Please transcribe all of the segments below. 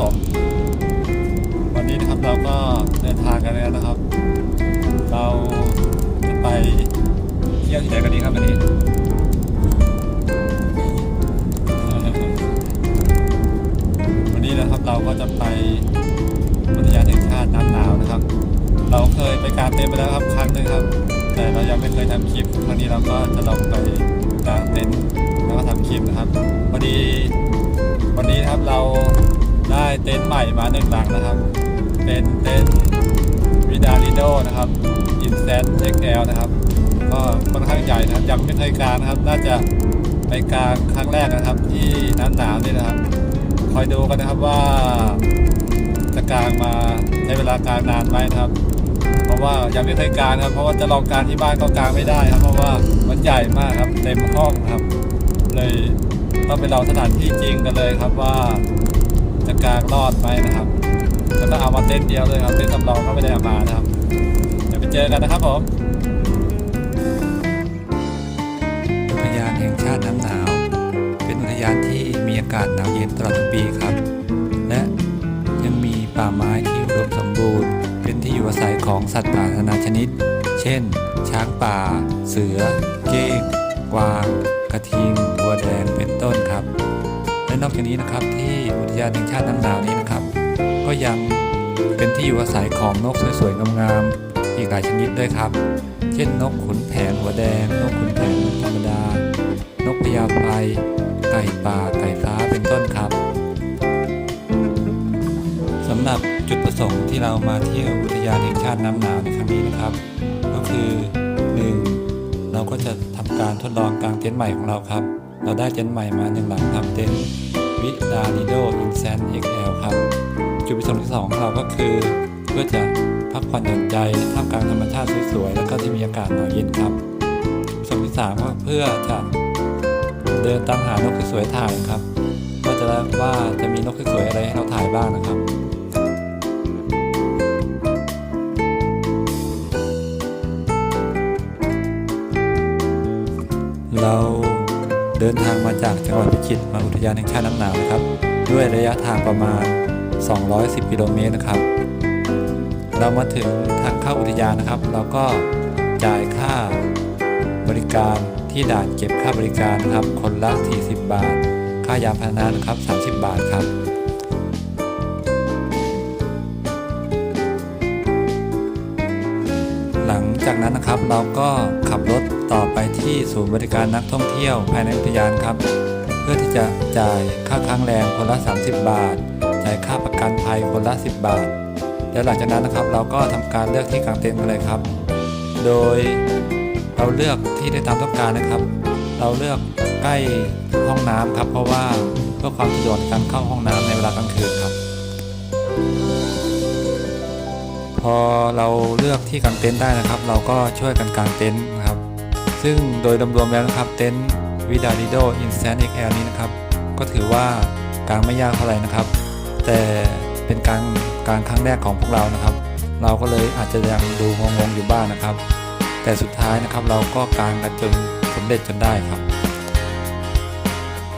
ผม วันนี้นะครับเราก็เดินทางกันแล้วนะครับ เราจะไปเที่ยวที่ไหนกันดีครับวันนี้วันนี้นะครับเราก็จะไปอุทยานแห่งชาติน้ำหนาวนะครับ เราเคยไปกางเต็นท์ไปแล้วครับครั้งหนึ่งครับ แต่เรายังไม่เคยทำคลิปครั้งนี้เราก็จะลองไปกางเต็นท์แล้วก็ทำคลิปนะครับพอดีวันนี้นะครับเรา ได้เต็นท์ใหม่มาหนึ่งหลังนะครับเป็นท์เต็นท์วิดาลิโดนะครับอินแซนเอ็กแอลนะครับ ก็ค่อนข้างใหญ่นะครับยังไม่เคยกางนะครับ น่าจะไปกลางครั้งแรกนะครับ ที่น้ำหนาวนี่นะครับ คอยดูกันนะครับว่าจะกลางมาใช้เวลากางนานไหมนะครับ เพราะว่ายังไม่เคยกางครับ เพราะว่าจะลองกางที่บ้านก็กลางไม่ได้ครับ เพราะว่ามันใหญ่มากครับเต็มห้องครับ เลยต้องไปลองสถานที่จริงกันเลยครับว่า จะกลางรอดไหมนะครับแล้วก็เอามาเต้นเดียวเลยครับเต้นสำรองก็ไม่ได้เอามานะครับเดี๋ยวไปเจอกันนะครับผมอุทยานแห่งชาติน้ำหนาว เป็นอุทยานที่มีอากาศหนาวเย็นตลอดทั้งปีครับ และยังมีป่าไม้ที่อุดมสมบูรณ์ เป็นที่อยู่อาศัยของสัตว์ป่านานาชนิด เช่น ช้างป่า เสือ เก้งกวาง กระทิงวัวแดงเป็นต้นครับ และนอกจากนี้นะครับ ที่อุทยานแห่งชาติน้ำหนาวนี้นะครับ ก็ยังเป็นที่อยู่อาศัยของนกสวยๆงามๆอีกหลายชนิดด้วยครับ เช่นนกขุนแผนหัวแดง นกขุนแผนธรรมดา นกพญาไพรไก่ป่าไก่ฟ้าเป็นต้นครับสำหรับจุดประสงค์ที่เรามาเที่ยวอุทยานแห่งชาติน้ำหนาวในครั้งนี้นะครับ ก็คือ 1. เราก็จะทำการทดลองกางเต็นท์ใหม่ของเราครับ เราได้เต็นท์ใหม่มาหนึ่งหลังครับเต็นท์วิดาลิโดอินแซนเอ็กแอลครับ จุดประสงค์ที่สองของเราก็คือ เพื่อจะพักผ่อนหย่อนใจท่ามกลางธรรมชาติสวยๆ แล้วก็ที่มีอากาศหนาวเย็นครับจุดประสงค์ที่สามก็เพื่อจะเดินตามหานกสวยๆถ่ายครับ ก็จะได้ว่าจะมีนกสวยๆอะไรให้เราถ่ายบ้างนะครับเรา เดินทางมาจากจังหวัดพิจิตรมาอุทยานแห่งชาติน้ำหนาวนะครับ ด้วยระยะทางประมาณ 210 กิโลเมตรนะครับ เรามาถึงทางเข้าอุทยานนะครับ เราก็จ่ายค่าบริการที่ด่านเก็บค่าบริการนะครับ คนละ 40 บาท ค่ายาพาหนะนะครับ 30 บาทครับหลังจากนั้นนะครับเราก็ ศูนย์บริการนักท่องเที่ยวภายในอุทยานครับ เพื่อที่จะจ่ายค่าค้างแรงคนละ 30 บาท จ่ายค่าประกันภัยคนละ 10 บาท แล้วหลังจากนั้นนะครับ เราก็ทำการเลือกที่กางเต็นท์กันเลยครับ โดยเราเลือกที่ได้ตามต้องการนะครับ เราเลือกใกล้ห้องน้ำครับ เพราะว่าเพื่อความสะดวกในการเข้าห้องน้ำในเวลากลางคืนครับ พอเราเลือกที่กางเต็นท์ได้นะครับ เราก็ช่วยกันกางเต็นท์ ซึ่งโดยรวมๆแล้วนะครับเต็นท์วิดาลิโดอินแตนเอ็กแอลนี้นะครับ ก็ถือว่ากางไม่ยากเท่าไหร่นะครับ แต่เป็นการกางครั้งแรกของพวกเรานะครับ เราก็เลยอาจจะยังดูงงๆอยู่บ้างนะครับ แต่สุดท้ายนะครับเราก็กางกันจนสำเร็จจนได้ครับ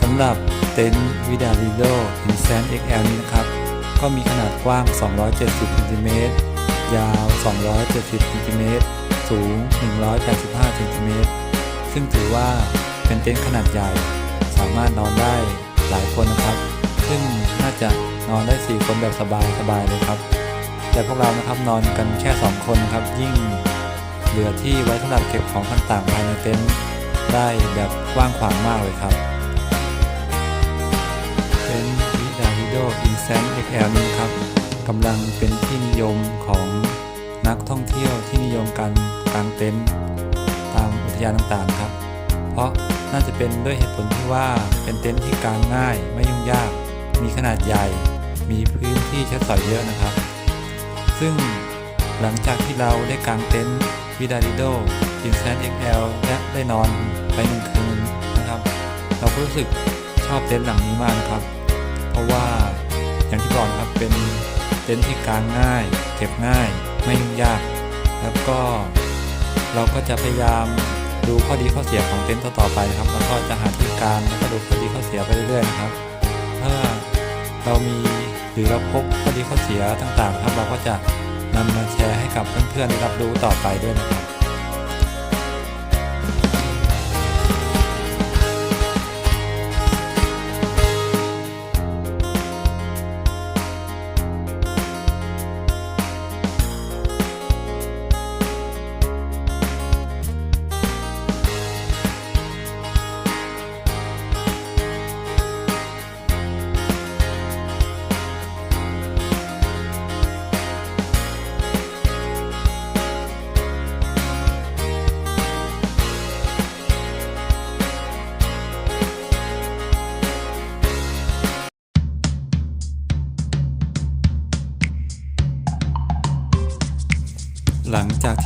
สำหรับเต็นท์วิดาลิโดอินแตนเอ็กแอลนี้นะครับ ก็มีขนาดกว้าง 270ซนติเมตรยาว 270ซนติเมตร สูง 185ซนติเมตร ซึ่งถือว่าเป็นเต็นท์ขนาดใหญ่ สามารถนอนได้หลายคนนะครับ ซึ่งน่าจะนอนได้ 4 คนแบบสบายสบายเลยครับ แต่พวกเรานะครับนอนกันแค่ 2 คนนะครับ ยิ่งเหลือที่ไว้สำหรับเก็บของต่างๆภายในเต็นท์ได้แบบกว้างขวางมากเลยครับเต็นท์วิดาลิโดอินแซนเอ็กแอลนี้ครับกำลังเป็นที่นิยมของนักท่องเที่ยวที่นิยมกา รกางเต็นท์ตามอุทยานต่างๆครับ เพราะน่าจะเป็นด้วยเหตุผลที่ว่าเป็นเต็นท์ที่กางง่ายไม่ยุ่งยาก มีขนาดใหญ่ มีพื้นที่ใช้สอยเยอะนะครับ ซึ่งหลังจากที่เราได้กางเต็นท์วิดาลิโดอินแซนเอ็กแอลและได้นอนไปหนึ่งคืนนะครับ เราก็รู้สึกชอบเต็นท์หลังนี้มากนะครับ เพราะว่าอย่างที่บอกนครับเป็นเต็นท์ที่กางง่าย เก็บง่าย ไม่ยุ่งยาก แล้วก็ เราก็จะพยายามดูข้อดีข้อเสียของเต็นท์ต่อไปครับแล้วก็จะหาที่การแล้วก็ดูข้อดีข้อเสียไปเรื่อยๆนะครับ ถ้าเรามีหรือเราพบข้อดีข้อเสียต่างๆ ครับเราก็จะนำมาแชร์ให้กับเพื่อนๆได้รับรู้ต่อไปด้วยนะครับ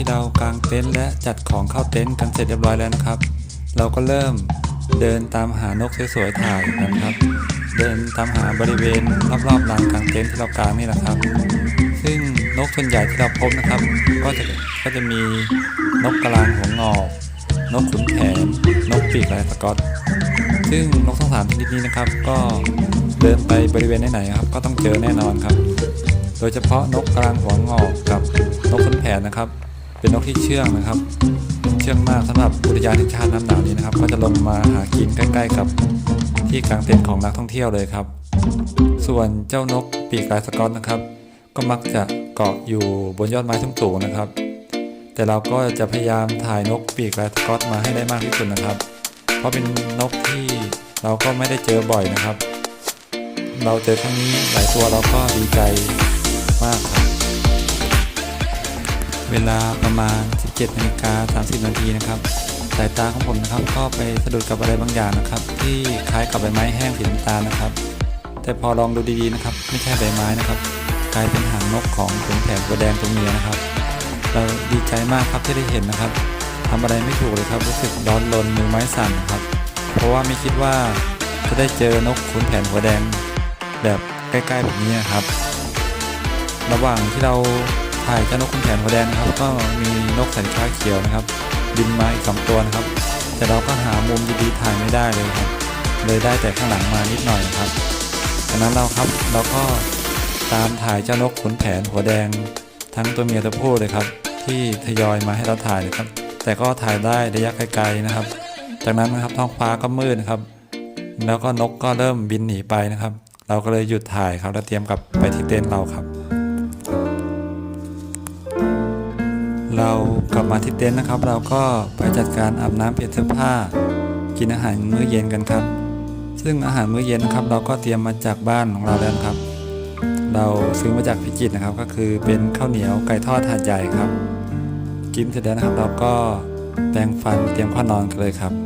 เรากางเต็นท์และจัดของเข้าเต็นท์กันเสร็จเรียบร้อยแล้วนะครับ เราก็เริ่มเดินตามหานกสวยๆถ่ายกันครับ เดินตามหาบริเวณรอบๆลานกางเต็นท์ที่เรากางนี่แหละครับ ซึ่งนกส่วนใหญ่ที่เราพบนะครับ ก็จะก็จะมีนกกระลางหัวงอกนกขุนแผนนกปีกลายสกอต ซึ่งนกทั้งสามชนิดนี้นะครับ ก็เดินไปบริเวณไหนๆครับ ก็ต้องเจอแน่นอนครับ โดยเฉพาะนกกระลางหัวงอกกับนกขุนแผนนะครับ เป็นนกที่เชื่องนะครับ เชื่องมากสำหรับอุทยานแห่งชาติน้ำหนาวนี้นะครับ ก็จะลงมาหากินใกล้ ๆ กับที่กลางเต็นท์ของนักท่องเที่ยวเลยครับ ส่วนเจ้านกปีกลายสกอตนะครับ ก็มักจะเกาะอยู่บนยอดไม้สูงๆนะครับ แต่เราก็จะพยายามถ่ายนกปีกลายสกอตมาให้ได้มากที่สุดนะครับ เพราะเป็นนกที่เราก็ไม่ได้เจอบ่อยนะครับ เราเจอครั้งนี้หลายตัวเราก็ดีใจมากครับ เวลาประมาณ 17นาฬิกา30 นาทีนะครับ สายตาของผมนะครับ ก็ไปสะดุดกับอะไรบางอย่างนะครับ ที่คล้ายกับใบไม้แห้งสีน้ำตาลนะครับ แต่พอลองดูดีๆนะครับ ไม่ใช่ใบไม้นะครับ กลายเป็นหางนกของขุนแผนตัวแดงตัวเมียนะครับ เราดีใจมากครับที่ได้เห็นนะครับทำอะไรไม่ถูกเลยครับ รู้สึกร้อนรนมือไม้สั่นครับ เพราะว่าไม่คิดว่าจะได้เจอนกขุนแผนหัวแดงแบบใกล้ๆแบบนี้นะครับ ระหว่างที่เรา ถ่ายเจ้านกขุนแผนหัวแดงนะครับ ก็มีนกสัญชาติเขียวนะครับบินมาอีกสองตัวนะครับ แต่เราก็หามุมดีๆถ่ายไม่ได้เลยครับ เลยได้แต่ข้างหลังมานิดหน่อยนะครับจากนั้นเราครับเราก็ตามถ่ายเจ้านกขุนแผนหัวแดง ทั้งตัวเมียตัวผู้เลยครับ ที่ทยอยมาให้เราถ่ายเลยครับ แต่ก็ถ่ายได้ระยะไกลๆนะครับ จากนั้นนะครับท้องฟ้าก็มืดนะครับ แล้วก็นกก็เริ่มบินหนีไปนะครับ เราก็เลยหยุดถ่ายครับแล้วเตรียมกลับไปที่เต็นท์เราครับ เรากลับมาที่เต็นท์นะครับ เราก็ไปจัดการอาบน้ำเปลี่ยนเสื้อผ้า กินอาหารมื้อเย็นกันครับ ซึ่งอาหารมื้อเย็นนะครับ เราก็เตรียมมาจากบ้านของเราแล้วครับ เราซื้อมาจากพิจิตรนะครับ ก็คือเป็นข้าวเหนียวไก่ทอดถาดใหญ่ครับ กินเสร็จแล้วนะครับ เราก็แปรงฟันเตรียมข้านอนกันเลยครับ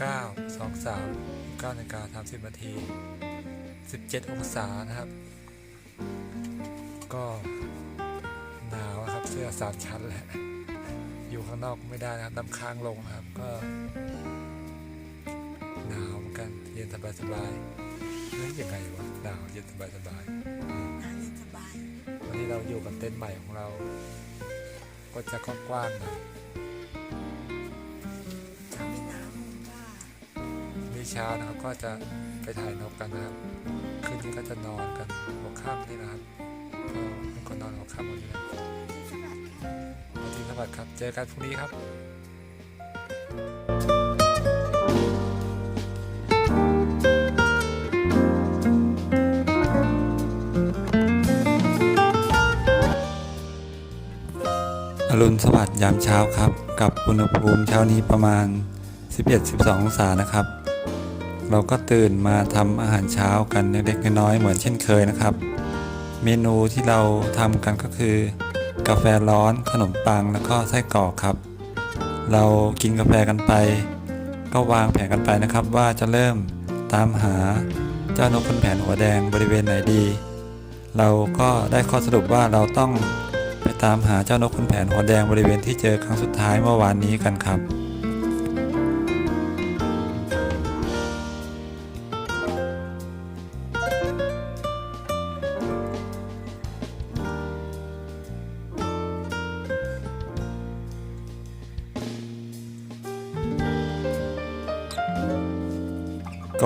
9 2 3 9นาฬิกา30นาที 17 องศานะครับ ก็หนาวครับเสื้อสามชั้นแหละ อยู่ข้างนอกไม่ได้นะครับน้ำค้างลงครับก็หนาวเหมือนกันเย็นสบายสบายเฮ้ยยังไงวะหนาวเย็นสบายสบายสบายวันนี้เราอยู่กับเต็นท์ใหม่ของเรา ก็จะกว้างๆหน่อย เช้านะครับ ก็จะไปถ่ายนกกันนะครับ คืนนี้ก็จะนอนกันหัวค่ำนี่นะครับก็เป็นคนนอนหัวค่ำวันนี้นะสวัสดีค่ะวันที่สวัสดีครับ เจอกันพรุ่งนี้ครับอรุณสวัสดิ์ยามเช้าครับ กับอุณหภูมิเช้านี้ประมาณ 11-12 องศานะครับ เราก็ตื่นมาทำอาหารเช้ากันเล็กๆน้อยๆเหมือนเช่นเคยนะครับ เมนูที่เราทำกันก็คือ กาแฟร้อนขนมปังแล้วก็ไส้กรอกครับ เรากินกาแฟกันไป ก็วางแผนกันไปนะครับ ว่าจะเริ่มตามหาเจ้านกขุนแผนหัวแดงบริเวณไหนดี เราก็ได้ข้อสรุปว่าเราต้องไปตามหาเจ้านกขุนแผนหัวแดงบริเวณที่เจอครั้งสุดท้ายเมื่อวานนี้กันครับ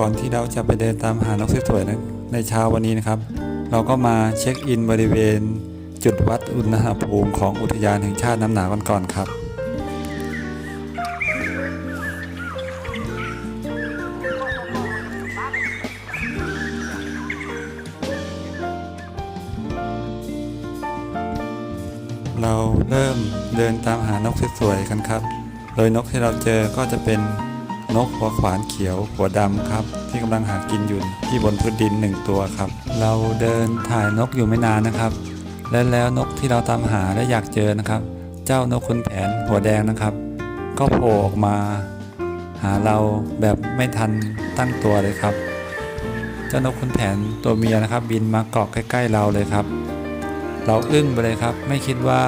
อนที่เราจะไปเดินตามหานกสวยๆในเช้าวันนี้นะครับ เราก็มาเช็คอินบริเวณ จุดวัดอุณหภูมิของอุทยานแห่งชาติน้ำหนาวกันก่อนครับเราเริ่มเดินตามหานกสวยๆกันครับ โดยนกที่เราเจอก็จะเป็น นกหัวขวานเขียวหัวดำครับ ที่กำลังหากินอยู่ที่บนพื้นดินหนึ่งตัวครับ เราเดินถ่ายนกอยู่ไม่นานนะครับ และแล้วนกที่เราตามหาและอยากเจอนะครับ เจ้านกขุนแผนหัวแดงนะครับ ก็โผล่ออกมา หาเราแบบไม่ทันตั้งตัวเลยครับ เจ้านกขุนแผนตัวเมียนะครับ บินมาเกาะใกล้ ๆ เราเลยครับ เราอึ้งไปเลยครับ ไม่คิดว่า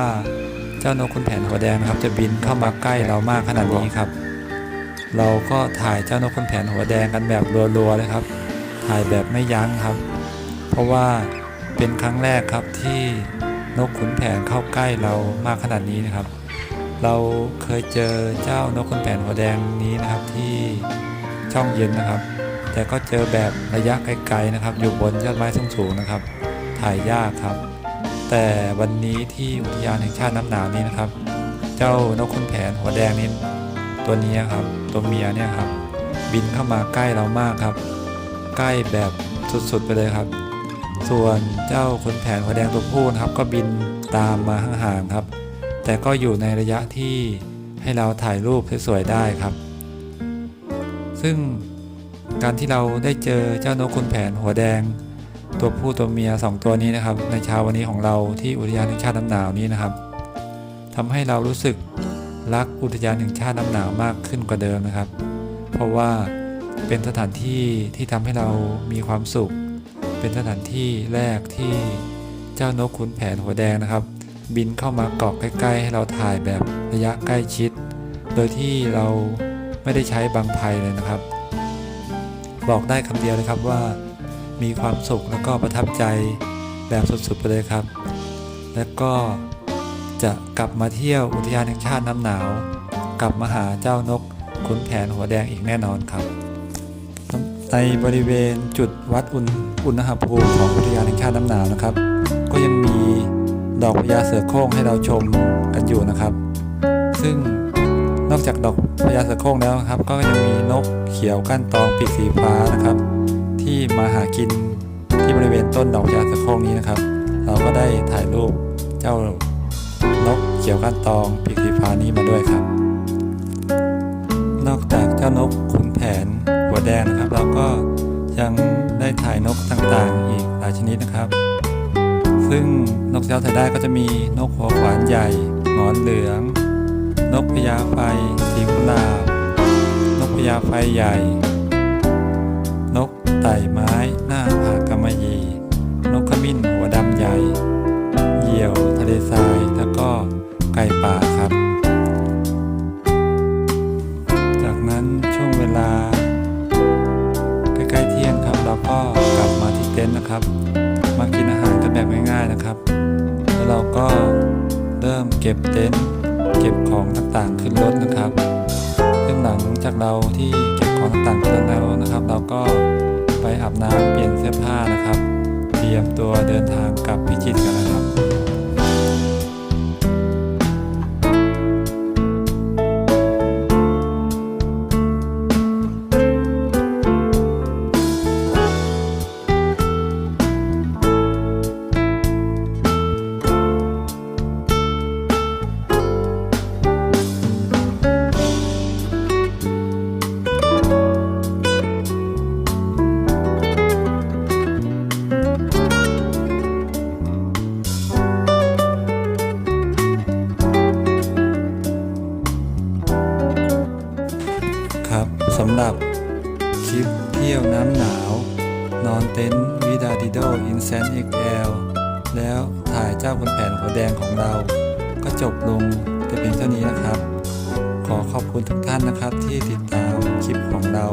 เจ้านกขุนแผนหัวแดงนะครับ จะบินเข้ามาใกล้เรามากขนาดนี้ครับ เราก็ถ่ายเจ้านกขุนแผนหัวแดงกันแบบรัวๆเลยครับ ถ่ายแบบไม่ยั้งครับ เพราะว่าเป็นครั้งแรกครับที่นกขุนแผนเข้าใกล้เรามากขนาดนี้นะครับ เราเคยเจอเจ้านกขุนแผนหัวแดงนี้นะครับที่ช่องเย็นนะครับ แต่ก็เจอแบบระยะไกลๆนะครับ อยู่บนยอดไม้สูงๆนะครับ ถ่ายยากครับ แต่วันนี้ที่อุทยานแห่งชาติน้ำหนาวนี้นะครับ เจ้านกขุนแผนหัวแดงนี้ตัวนี้ครับ ตัวเมียเนี่ยครับบินเข้ามาใกล้เรามากครับ ใกล้แบบสุดๆไปเลยครับ ส่วนเจ้าขนแผนหัวแดงตัวผู้นะครับ ก็บินตามมาห่างๆครับ แต่ก็อยู่ในระยะที่ให้เราถ่ายรูปสวยๆได้ครับ ซึ่งการที่เราได้เจอเจ้านกขุนแผนหัวแดง ตัวผู้ตัวเมียสองตัวนี้นะครับ ในเช้าวันนี้ของเราที่อุทยานแห่งชาติน้ำหนาวนี้นะครับทำให้เรารู้สึก รักอุทยานแห่งชาติน้ำหนาวมากขึ้นกว่าเดิมนะครับ เพราะว่าเป็นสถานที่ที่ทำให้เรามีความสุข เป็นสถานที่แรกที่เจ้านกขุนแผนหัวแดงนะครับ บินเข้ามาเกาะใกล้ ๆ ให้เราถ่ายแบบระยะใกล้ชิด โดยที่เราไม่ได้ใช้บังไพเลยนะครับ บอกได้คำเดียวเลยครับว่า มีความสุขแล้วก็ประทับใจแบบสุดๆไปเลยครับ แล้วก็ จะกลับมาเที่ยวอุทยานแห่งชาติน้ำหนาว กลับมาหาเจ้านกขุนแผนหัวแดงอีกแน่นอนครับ ในบริเวณจุดวัดอุณอุณหภูมิของอุทยานแห่งชาติน้ำหนาวนะครับ ก็ยังมีดอกพญาเสือโคร่งให้เราชมกันอยู่นะครับ ซึ่งนอกจากดอกพญาเสือโคร่งแล้วครับ ก็ยังมีนกเขียวก้านตองปีกสีฟ้านะครับ ที่มาหากินที่บริเวณต้นดอกพญาเสือโคร่งนี้นะครับ เราก็ได้ถ่ายรูปเจ้า นกเขียวก้านตองปีกสีฟ้านี้มาด้วยครับ นอกจากเจ้านกขุนแผนหัวแดงนะครับ เราก็ยังได้ถ่ายนกต่างๆ อีกหลายชนิดนะครับ ซึ่งนกที่เราถ่ายได้ก็จะมีนกหัวขวานใหญ่หงอนเหลือง นกพญาไฟสีกุหลาบ นกพญาไฟใหญ่ นกไต่ไม้ สื้อผ้านะครับ เตรียมตัวเดินทางกลับพิจิตรกันนะครับ แสน10 XL แล้วถ่ายเจ้าบนแผ่นหัวแดงของเรา ก็จบลงแต่เพียงเท่านี้นะครับ ขอขอบคุณทุกท่านนะครับที่ติดตามคลิปของเรา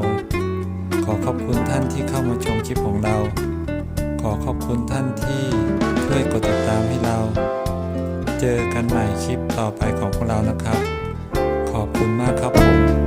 ขอขอบคุณท่านที่เข้ามาชมคลิปของเรา ขอขอบคุณท่านที่ช่วยกดติดตามให้เรา เจอกันใหม่คลิปต่อไปของพวกเรานะครับ ขอบคุณมากครับผม